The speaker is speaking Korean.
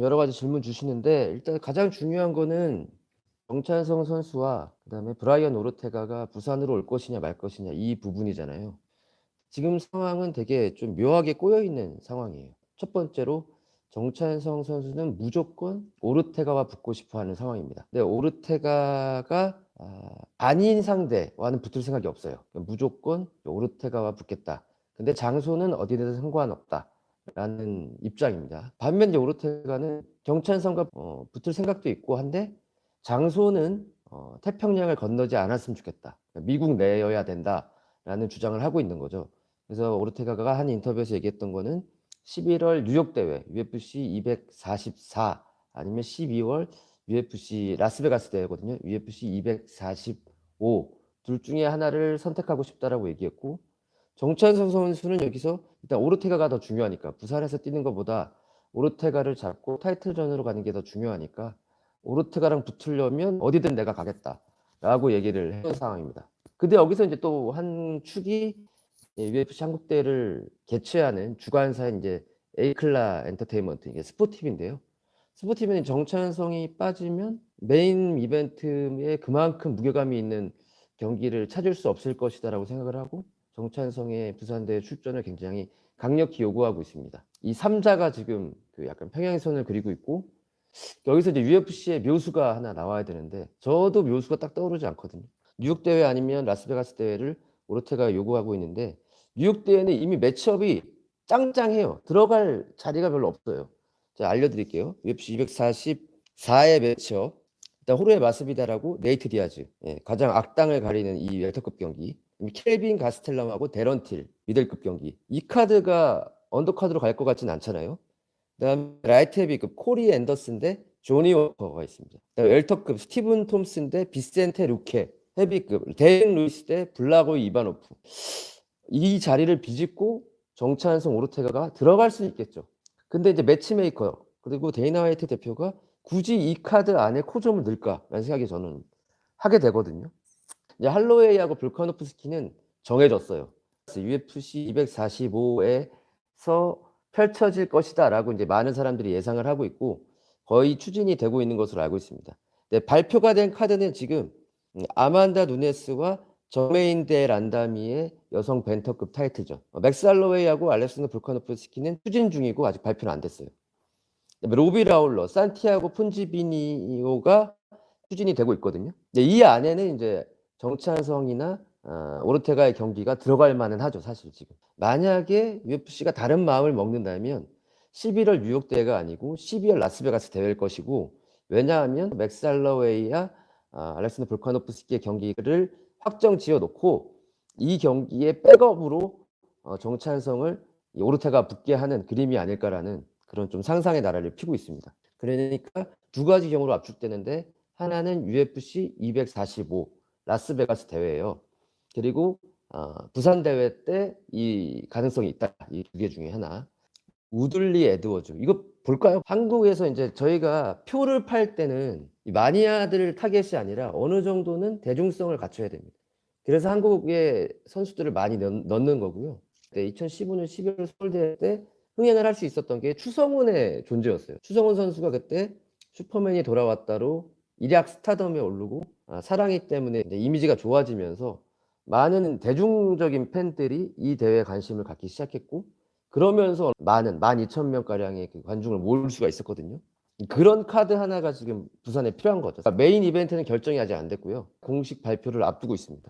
여러 가지 질문 주시는데 일단 가장 중요한 거는 정찬성 선수와 그다음에 브라이언 오르테가가 부산으로 올 것이냐 말 것이냐 이 부분이잖아요. 지금 상황은 되게 좀 묘하게 꼬여 있는 상황이에요. 첫 번째로 정찬성 선수는 무조건 오르테가와 붙고 싶어 하는 상황입니다. 근데 오르테가가 아, 아닌 상대와는 붙을 생각이 없어요. 무조건 오르테가와 붙겠다. 근데 장소는 어디든 상관없다. 라는 입장입니다. 반면 이제 오르테가는 경찬성과 어, 붙을 생각도 있고 한데 장소는 어, 태평양을 건너지 않았으면 좋겠다. 미국 내여야 된다라는 주장을 하고 있는 거죠. 그래서 오르테가가 한 인터뷰에서 얘기했던 거는 11월 뉴욕 대회 UFC 244 아니면 12월 UFC 라스베가스 대회거든요. UFC 245 둘 중에 하나를 선택하고 싶다라고 얘기했고 정찬성 선수는 여기서 일단 오르테가가 더 중요하니까 부산에서 뛰는 것보다 오르테가를 잡고 타이틀전으로 가는 게 더 중요하니까 오르테가랑 붙으려면 어디든 내가 가겠다라고 얘기를 했던 상황입니다. 근데 여기서 이제 또 한 축이 UFC 한국 대회를 개최하는 주관사인 이제 에이클라 엔터테인먼트 이게 스포티비인데요. 스포티비는 정찬성이 빠지면 메인 이벤트에 그만큼 무게감이 있는 경기를 찾을 수 없을 것이다라고 생각을 하고 정찬성의 부산대회 출전을 굉장히 강력히 요구하고 있습니다. 이 3자가 지금 그 약간 평행선을 그리고 있고 여기서 이제 UFC의 묘수가 하나 나와야 되는데 저도 묘수가 딱 떠오르지 않거든요. 뉴욕 대회 아니면 라스베가스 대회를 오르테가 요구하고 있는데 뉴욕 대회는 이미 매치업이 짱짱해요. 들어갈 자리가 별로 없어요. 자 알려드릴게요. UFC 244의 매치업 일단 호르에 마스비다라고 네이트 디아즈 예, 가장 악당을 가리는 이 웰터급 경기 켈빈 가스텔람하고 데런틸 미들급 경기 이 카드가 언더카드로 갈 것 같진 않잖아요. 그다음 라이트 헤비급 코리 앤더슨 대 조니 워커가 있습니다. 그다음 웰터급 스티븐 톰슨 대 비센테 루케 헤비급 데인 루이스 대 블라고 이바노프 이 자리를 비집고 정찬성 오르테가가 들어갈 수 있겠죠. 근데 이제 매치메이커 그리고 데이나 화이트 대표가 굳이 이 카드 안에 코점을 넣을까라는 생각이 저는 하게 되거든요. 이제 할로웨이하고 불카노프스키는 정해졌어요. UFC 245에서 펼쳐질 것이다라고 이제 많은 사람들이 예상을 하고 있고 거의 추진이 되고 있는 것으로 알고 있습니다. 네, 발표가 된 카드는 지금 음, 아만다 누네스와 저메인 데 란다미의 여성 벤터급 타이틀전. 어, 맥스 할로웨이하고 알렉산더 불카노프스키는 추진 중이고 아직 발표는 안 됐어요. 로비 라울러, 산티아고 푼지비니오가 추진이 되고 있거든요. 이 안에는 이제 정찬성이나 어, 오르테가의 경기가 들어갈 만은 하죠, 사실 지금. 만약에 UFC가 다른 마음을 먹는다면 11월 뉴욕 대회가 아니고 12월 라스베가스 대회일 것이고 왜냐하면 맥스 할로웨이와 아, 알렉산더 볼카노프스키의 경기를 확정 지어 놓고 이 경기의 백업으로 어, 정찬성을 이 오르테가 붙게 하는 그림이 아닐까라는 그런 좀 상상의 나라를 피고 있습니다. 그러니까 두 가지 경우로 압축되는데 하나는 UFC 245 라스베가스 대회예요. 그리고 어, 부산 대회 때 이 가능성이 있다. 이 두 개 중에 하나. 우들리 에드워즈 이거 볼까요? 한국에서 이제 저희가 표를 팔 때는 이 마니아들 타겟이 아니라 어느 정도는 대중성을 갖춰야 됩니다. 그래서 한국의 선수들을 많이 넣, 넣는 거고요. 네, 2015년 11월 서울대회 때 흥행을 할 수 있었던 게 추성훈의 존재였어요. 추성훈 선수가 그때 슈퍼맨이 돌아왔다로 일약 스타덤에 오르고 아, 사랑이 때문에 이미지가 좋아지면서 많은 대중적인 팬들이 이 대회에 관심을 갖기 시작했고 그러면서 많은 12,000명가량의 그 관중을 모을 수가 있었거든요. 그런 카드 하나가 지금 부산에 필요한 거죠. 그러니까 메인 이벤트는 결정이 아직 안 됐고요. 공식 발표를 앞두고 있습니다.